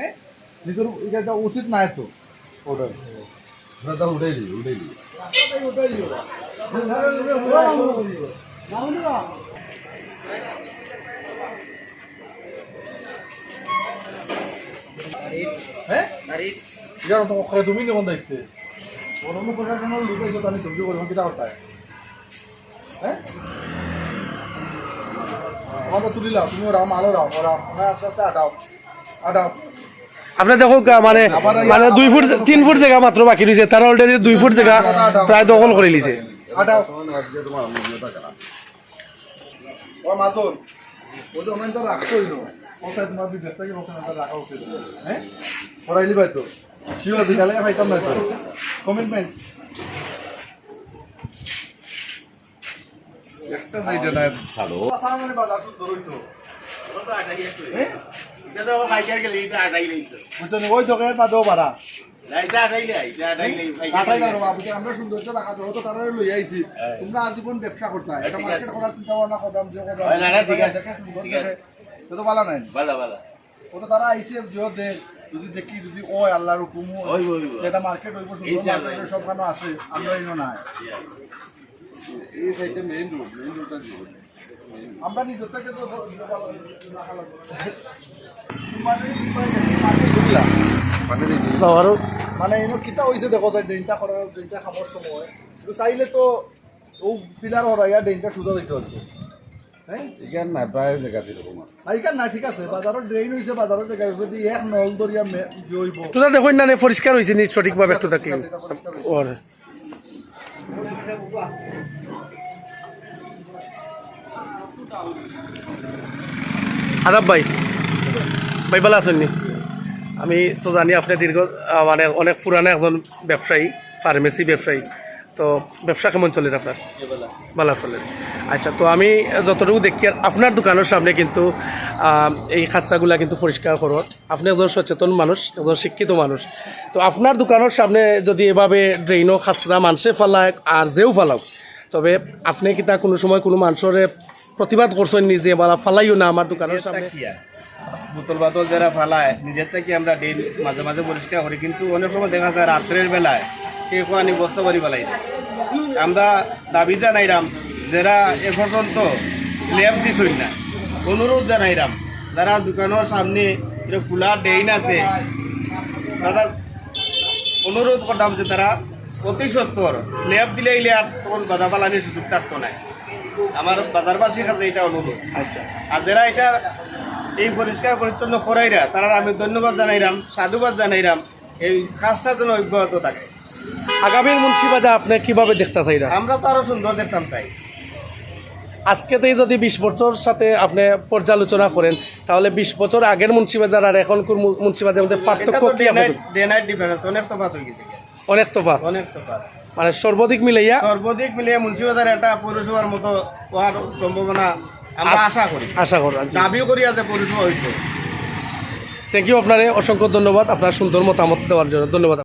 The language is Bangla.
হ্যাঁ নিজের এটা উচিত নাই তো। ওটাই। দাদা উঠাই দিই উঠাই দিই উঠাই দিও হ্যাঁ তো খাই তুমি কেমন দেখতে অন্য প্রশাসনের লোক এসে আমি ধৈর্য করব কিতা করতায় হ্যাঁ আমাদের তুলিলাম তুমি মালো রাও ওরা না আস্তে আস্তে আটাও আটাও। আপনি দেখো মানে মানে দুই ফুট, তিন ফুট জায়গা মাত্র বাকি রয়েছে। তারা অলরেডি দুই ফুট জায়গা প্রায় দখল করে লিছে আটাও ও মাতন ও তো অনেক তো রাখতোই নো কোথায় তোমার বিদেশ থেকে ওখানে তো রাখা উচিত পড়াইলি ভাই তো শিওর বিকালে খাইতাম না তো কমিটমেন্ট একটা না নি ওই দোকানের পাতেও পারা না তোমরা আজীবন ব্যবসা করতে এটা মার্কেট করার চিন্তা ভাবনা করলাম যে না, না, ভালো নাই ভালো ভালো ও তারা আইছে জিও দে যদি দেখি যদি ও আল্লাহর হুকুম ওই, ওই, ওই। এটা মার্কেট হইব সুন্দর ইনশাআল্লাহ। মার্কেটের সব খানো আছে আমরা ইনো নাই এই সাইডে মেইন রোড মেইন রোডটা আমরা নিজের থেকে তো মানে মানে মানে মানে এনে কিতা হয়েছে দেখো তাই ডেনটা করার ডেনটা খাবার সময়। কিন্তু চাইলে তো ও পিলার হরাইয়া ডেনটা সুদা দিতে হচ্ছে এখান না প্রায় জায়গা এরকম আছে। ঠিক আছে। বাজারের ড্রেন হয়েছে বাজারের যদি এক নল দরিয়া মে- হইব তোরা দেখুন না পরিষ্কার হয়েছে নি সঠিকভাবে একটু থাকলে আদাব ভাই। ভাই ভালো আছেন আমি তো জানি আপনি দীর্ঘ মানে অনেক পুরানো একজন ব্যবসায়ী ফার্মেসি ব্যবসায়ী। তো ব্যবসা কেমন চলে আপনার? ভালো চলে আচ্ছা তো আমি যতটুকু দেখি আর আপনার দোকানের সামনে কিন্তু এই খাঁচরাগুলা কিন্তু পরিষ্কার করুন। আপনি একজন সচেতন মানুষ একজন শিক্ষিত মানুষ। তো আপনার দোকানের সামনে যদি এভাবে ড্রেনও খাঁচরা মানুষে ফালায় আর যেও ফালাও তবে আপনি কি তা কোনো সময় কোনো মানুষের প্রতিবাদ করছেন নিজে বা ফালাইও না আমার দোকানের সামনে। বোতল বাতল যারা ফালায় নিজের থেকে আমরা ডেন মাঝে মাঝে পরিষ্কার করি? কিন্তু অনেক সময় দেখা যায় রাত্রের বেলায় কেউ আনি বস্তা বাড়ি ফেলাই আমরা দাবি জানাইরাম যারা এ পর্যন্ত স্ল্যাব দিছই না অনুরোধ জানাইরাম যারা দোকানের সামনে খোলা ড্রেন আছে তারা অনুরোধ করতাম যে তারা অতি সত্তর। স্ল্যাব দিলে ইলে আর তখন বাধা পালানির সুযোগ থাকতো না আমার বাজারবাসীর কাছে এটা অনুরোধ। আচ্ছা। আর যারা এটা এই পরিষ্কার পরিচ্ছন্ন করাইরা তারা আমি ধন্যবাদ জানাইরাম সাধুবাদ জানাইরাম এই কাজটা যেন অব্যাহত থাকে। আগামীর মুন্সিবাজার আপনি কীভাবে দেখতে চাই আমরা তো আরও সুন্দর দেখতাম চাই। আজকেতেই যদি বিশ বছর সাথে আপনি পর্যালোচনা করেন তাহলে বিশ বছর আগের মুন্সিবাজার আর এখনকার মু- মুন্সিবাজারের মধ্যে পার্থক্য কি ডে নাইট ডিফারেন্স অনেক তফাৎ হয়ে গেছে। অনেক তফাৎ। অনেক তফাৎ। মানে সর্বাধিক মিলাইয়া সর্বাধিক মিলিয়ে মুন্সিবাজার এটা পৌরসভার মতো হওয়ার সম্ভাবনা আমরা আশা করি। আশা করি দাবিও করি আছে পৌরসভা হয়েছে থ্যাংক ইউ আপনারে অসংখ্য ধন্যবাদ আপনার সুন্দর মতামত দেওয়ার জন্য। ধন্যবাদ।